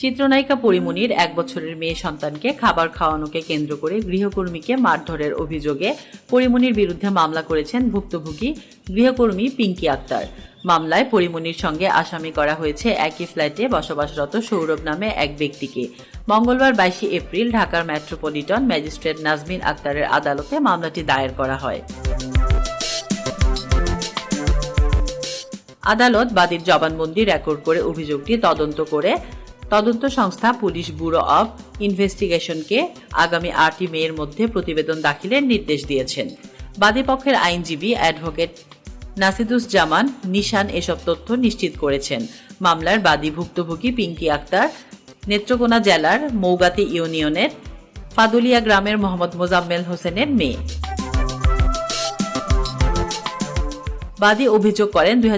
চিত্রনায়িকা পরিমণির এক বছরের মেয়ে সন্তানকে খাবার খাওয়ানোকে কেন্দ্র করে গৃহকর্মীকে মারধরের অভিযোগে পরিমণির বিরুদ্ধে মামলা করেছেন ভুক্তভোগী গৃহকর্মী পিঙ্কি আক্তার। মামলায় পরিমণির সঙ্গে আসামি করা হয়েছে একই ফ্ল্যাটে বসবাসরত সৌরভ নামে এক ব্যক্তিকে। মঙ্গলবার বাইশে এপ্রিল ঢাকার মেট্রোপলিটন ম্যাজিস্ট্রেট নাজমিন আক্তারের আদালতে মামলাটি দায়ের করা হয়। আদালত বাদীর জবানবন্দি রেকর্ড করে অভিযোগটি তদন্ত করে তদন্ত সংস্থা পুলিশ ব্যুরো অব ইনভেস্টিগেশনকে আগামী আটই মেয়ের মধ্যে প্রতিবেদন দাখিলের নির্দেশ দিয়েছেন। বাদী পক্ষের আইনজীবী অ্যাডভোকেট নাসিদুজ্জামান নিশান এসব তথ্য নিশ্চিত করেছেন। মামলার বাদী ভুক্তভোগী পিঙ্কি আক্তার, নেত্রকোনা জেলার মৌগাতি ইউনিয়নের ফাদুলিয়া গ্রামের মোহাম্মদ মোজাম্মেল হোসেনের মেয়ে। বাদী অভিযোগ করেন, দুই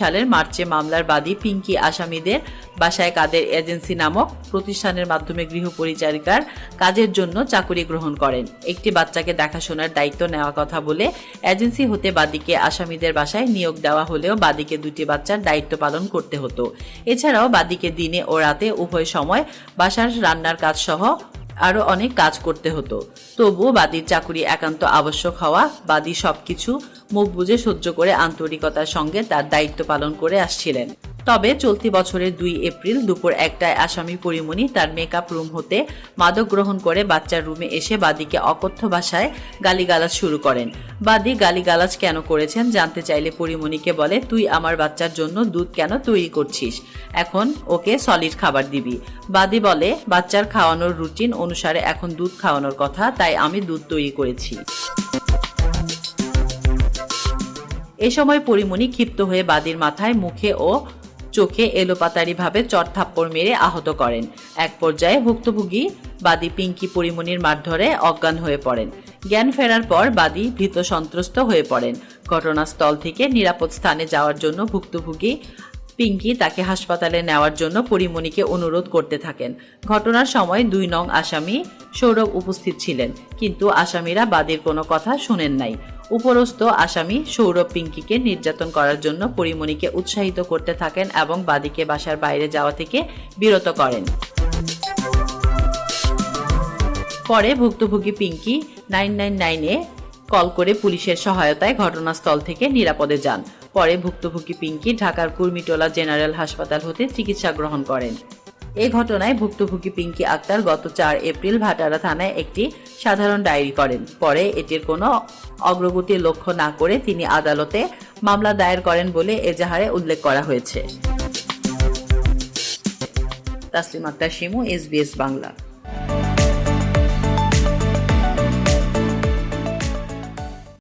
সালের মার্চে মামলার বাদী পিঙ্কি আসামিদের বাসায় কাদের এজেন্সি নামক প্রতিষ্ঠানের মাধ্যমে গৃহ পরিচারিকার কাজের জন্য চাকুরি গ্রহণ করেন। একটি বাচ্চাকে দেখাশোনার দায়িত্ব নেওয়া কথা বলে এজেন্সি হতে বাদীকে আসামিদের বাসায় নিয়োগ দেওয়া হলেও বাদীকে দুটি বাচ্চার দায়িত্ব পালন করতে হতো। এছাড়াও বাদীকে দিনে ও রাতে উভয় সময় বাসার রান্নার কাজ সহ আরও অনেক কাজ করতে হতো। তবুও বাদীর চাকুরি একান্ত আবশ্যক হওয়া, বাদী সবকিছু মুখ বুঝে সহ্য করে আন্তরিকতার সঙ্গে তার দায়িত্ব পালন করে আসছিলেন। তবে চলতি বছরের দুই এপ্রিল দুপুর একটায় আসামি পরিমণি তার মেকআপ রুম হতে মাদক গ্রহণ করে বাচ্চার রুমে এসে বাদীকে অকথ্য ভাষায় গালিগালাজ শুরু করেন। বাদী গালিগালাজ কেন করেছেন জানতে চাইলে পরিমণিকে বলে, তুই আমার বাচ্চার জন্য দুধ কেন তৈরি করছিস? এখন ওকে সলিড খাবার দিবি। বাদী বলে, বাচ্চার খাওয়ানোর রুটিন অনুসারে এখন দুধ খাওয়ানোর কথা, তাই আমি দুধ তৈরি করেছি। এ সময় পরিমণি ক্ষিপ্ত হয়ে বাদীর মাথায় মুখে ও চোখে এলোপাতারিভাবে চট থাপ্পড় মেরে আহত করেন। এক পর্যায়ে ভুক্তভোগী বাদী পিঙ্কি পরিমণির মারধরে অজ্ঞান হয়ে পড়েন। জ্ঞান ফেরার পর বাদী ভীত সন্ত্রস্ত হয়ে পড়েন। ঘটনাস্থল থেকে নিরাপদ স্থানে যাওয়ার জন্য ভুক্তভোগী পিঙ্কি তাকে হাসপাতালে নেওয়ার জন্য পরিমণিকে অনুরোধ করতে থাকেন। ঘটনার সময় দুই নং আসামি সৌরভ উপস্থিত ছিলেন, কিন্তু আসামিরা বাদীর কোনো কথা শুনেন নাই। উপরস্থ আসামি সৌরভ পিঙ্কিকে নির্যাতন করার জন্য পরিমণিকে উৎসাহিত করতে থাকেন এবং বাদীকে বাসার বাইরে যাওয়া থেকে বিরত করেন। পরে ভুক্তভোগী পিঙ্কি নাইন নাইন নাইনে কল করে পুলিশের সহায়তায় ঘটনাস্থল থেকে নিরাপদে যান। পরে ভুক্তভোগী পিঙ্কি ঢাকার কুর্মিটোলা জেনারেল হাসপাতাল হতে চিকিৎসা গ্রহণ করেন। এই ঘটনায় ভুক্তভোগী পিঙ্কি আক্তার গত চার এপ্রিল ভাটারা থানায় একটি সাধারণ ডায়েরি করেন। পরে এটির কোনো অগ্রগতির লক্ষ্য না করে তিনি আদালতে মামলা দায়ের করেন বলে এজাহারে উল্লেখ করা হয়েছে। তাসলিম আক্তার শিমু এসবিএস বাংলা।